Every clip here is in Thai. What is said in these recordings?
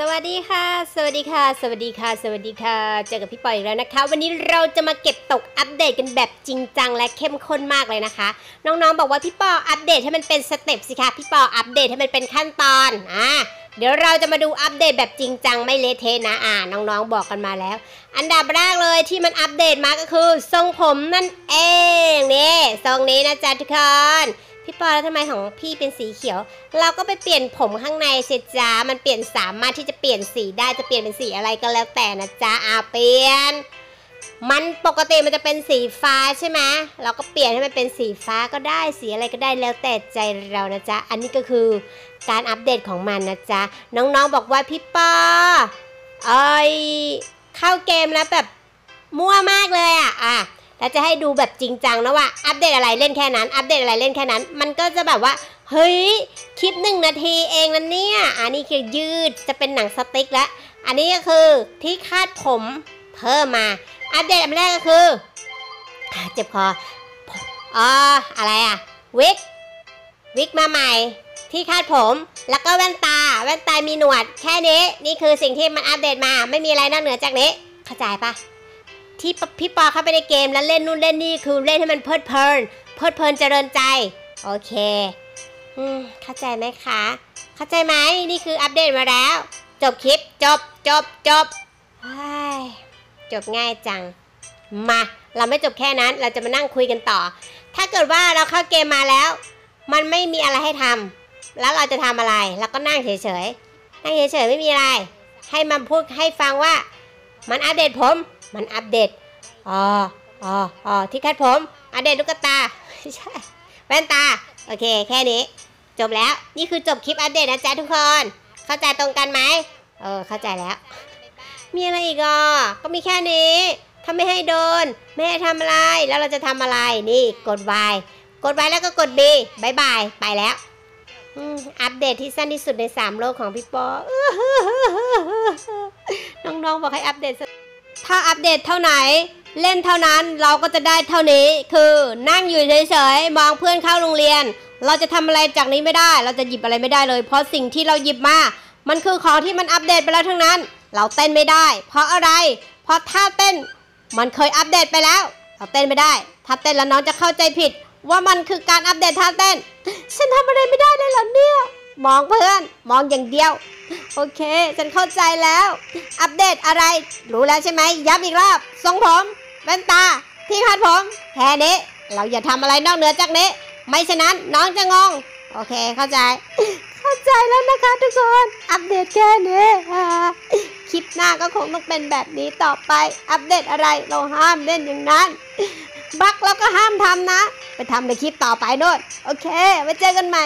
สวัสดีค่ะ สวัสดีค่ะ สวัสดีค่ะ สวัสดีค่ะ เจอกับพี่ปอยอีกแล้วนะคะ วันนี้เราจะมาเก็บตกอัปเดตกันแบบจริงจังและเข้มข้นมากเลยนะคะ น้องๆบอกว่าพี่ปออัปเดตให้มันเป็นสเต็ปสิคะพี่ปออัปเดตให้มันเป็นขั้นตอนอ่าเดี๋ยวเราจะมาดูอัปเดตแบบจริงจังไม่เละเทะนะอ่าน้องๆบอกกันมาแล้ว อันดับแรกเลยที่มันอัปเดตมาก็คือทรงผมนั่นเองนี่ทรงนี้นะจ๊ะทุกคน พี่ปอแล้วทำไมของพี่เป็นสีเขียว เราก็ไปเปลี่ยนผมข้างในเสร็จจ้ามันเปลี่ยนสามารถที่จะเปลี่ยนสีได้จะเปลี่ยนเป็นสีอะไรก็แล้วแต่นะจ๊ะอาเปลี่ยน มันปกติมันจะเป็นสีฟ้าใช่ไหมเราก็เปลี่ยนให้มันเป็นสีฟ้าก็ได้สีอะไรก็ได้แล้วแต่ใจเรานะจ๊ะอันนี้ก็คือการอัปเดตของมันนะจ๊ะน้องๆบอกว่าพี่ปอเอ้ยเข้าเกมแล้วแบบมั่วมากเลยอะอะ แล้วจะให้ดูแบบจริงจังนะว่าอัปเดตอะไรเล่นแค่นั้น อัปเดตอะไรเล่นแค่นั้น มันก็จะแบบว่า เฮ้ย คลิปหนึ่งนาทีเองนะเนี่ย อันนี้คือยืดจะเป็นหนังสติ๊กแล้ว อันนี้ก็คือที่คาดผมเพิ่มมา อัปเดตอันแรกก็คือ เจ็บคออ๋ออะไรอะวิกวิกมาใหม่ที่คาดผม แล้วก็แว่นตา แว่นตามีหนวด แค่นี้ นี่คือสิ่งที่มันอัปเดตมา ไม่มีอะไรนอกเหนือจากนี้ เข้าใจปะ ที่พี่ปอเข้าไปในเกมแล้วเล่นนู่นเล่นนี่คือเล่นให้มันเพลิดเพลิน เพลิดเพลินเจริญใจ โอเคอืมเข้าใจไหมคะ เข้าใจไหมนี่คืออัปเดตมาแล้ว จบคลิปจบจบจบจบง่ายจัง มา เราไม่จบแค่นั้นเราจะมานั่งคุยกันต่อ ถ้าเกิดว่าเราเข้าเกมมาแล้ว มันไม่มีอะไรให้ทำแล้วเราจะทำอะไรเราก็นั่งเฉยๆนั่งเฉยๆไม่มีอะไร ให้มันพูดให้ฟังว่า มันอัปเดตผม มันอัปเดตอ๋ออ๋ออ๋อที่คัดผม อัปเดตลูกตาไม่ใช่แว่นตา โอเค แค่นี้ จบแล้วนี่คือจบคลิปอัปเดตนะจ๊ะทุกคน เข้าใจตรงกันไหมเออ เข้าใจแล้ว มีอะไรอีกอะก็มีแค่นี้ถ้าไม่ให้โดน ไม่ให้ทำอะไร แล้วเราจะทำอะไร นี่ กด Y กด Y แล้วก็กด B บายบาย ไปแล้ว อัปเดตที่สั้นที่สุดใน 3 โลกของพี่ปอ น้องๆ บอกให้อัปเดต ถ้าอัปเดตเท่าไหน เล่นเท่านั้นเราก็จะได้เท่านี้ คือนั่งอยู่เฉยๆ มองเพื่อนเข้าโรงเรียน เราจะทำอะไรจากนี้ไม่ได้ เราจะหยิบอะไรไม่ได้เลย เพราะสิ่งที่เราหยิบมา มันคือของที่มันอัปเดตไปแล้วทั้งนั้น เราเต้นไม่ได้ เพราะอะไร เพราะถ้าเต้นมันเคยอัปเดตไปแล้ว เราเต้นไม่ได้ ถ้าเต้นแล้วน้องจะเข้าใจผิด ว่ามันคือการอัปเดตท่าเต้น ฉันทำอะไรไม่ได้เลยเหรอเนี่ย มองเพื่อน มองอย่างเดียว โอเค ฉันเข้าใจแล้ว อัปเดตอะไร รู้แล้วใช่ไหมย้ำอีกรอบทรงผมแว่นตา ที่คาดผมแค่นี้ เราอย่าทำอะไรนอกเหนือจากนี้ ไม่ฉะนั้นน้องจะงง โอเคเข้าใจ เข้าใจแล้วนะคะทุกคน อัปเดตแค่นี้คลิปหน้าก็คงต้องเป็นแบบนี้ต่อไป อัปเดตอะไรเราห้ามเล่นอย่างนั้นบักเราก็ห้ามทำนะ ไปทำในคลิปต่อไปโน่นโอเค ไว้เจอกันใหม่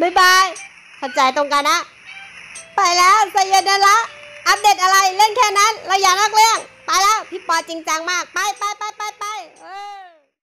บ๊ายบายเข้าใจตรงกันนะ ไปแล้วสยนละอัปเดตอะไรเล่นแค่นั้น เราอย่านักเรื่อง ไปแล้ว พี่ปอจริงจังมาก ไปไปไปไปไป